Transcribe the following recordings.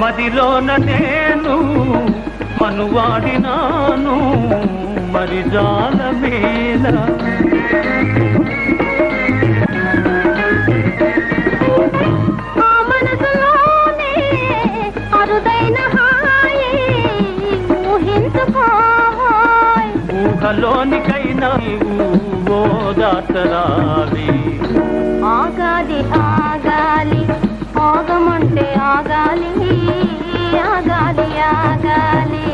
మదిలోన నేను మనువాడినాను మరి జాలమేల ఆ అరుదైన ఊహలోనికైనా నీవు ఓదాతరావి ఆగాలి ఆగాలి ఆగమంటే ఆగాలి ఆగాలి ఆగాలి.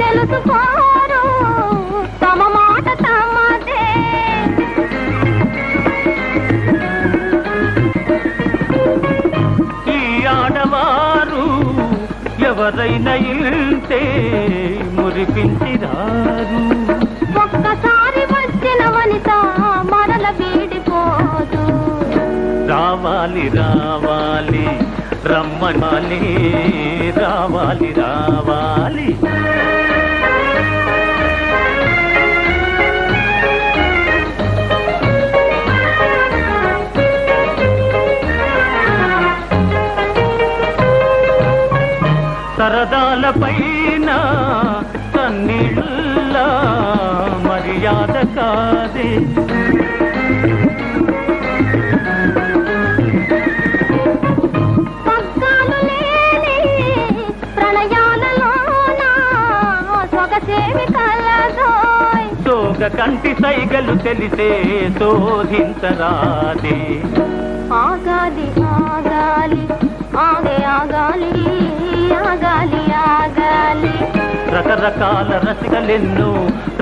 తెలుసుకో. ఎవరైనా ఇంటే మురిపించిరారు ఒక్కసారి వచ్చిన వనిత మరల వీడిపోదు. రావాలి రావాలి రమ్మనాలి రావాలి రావాలి. సరదాల పైన కన్నీళ్ళ మర్యాద కాదే. సోగ కంటి సైగలు తెలిసే శోధించరాదే. ఆగాలి ఆగాలి రకరకాల రసికలెన్నో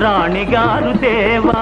రాణిగారు దేవా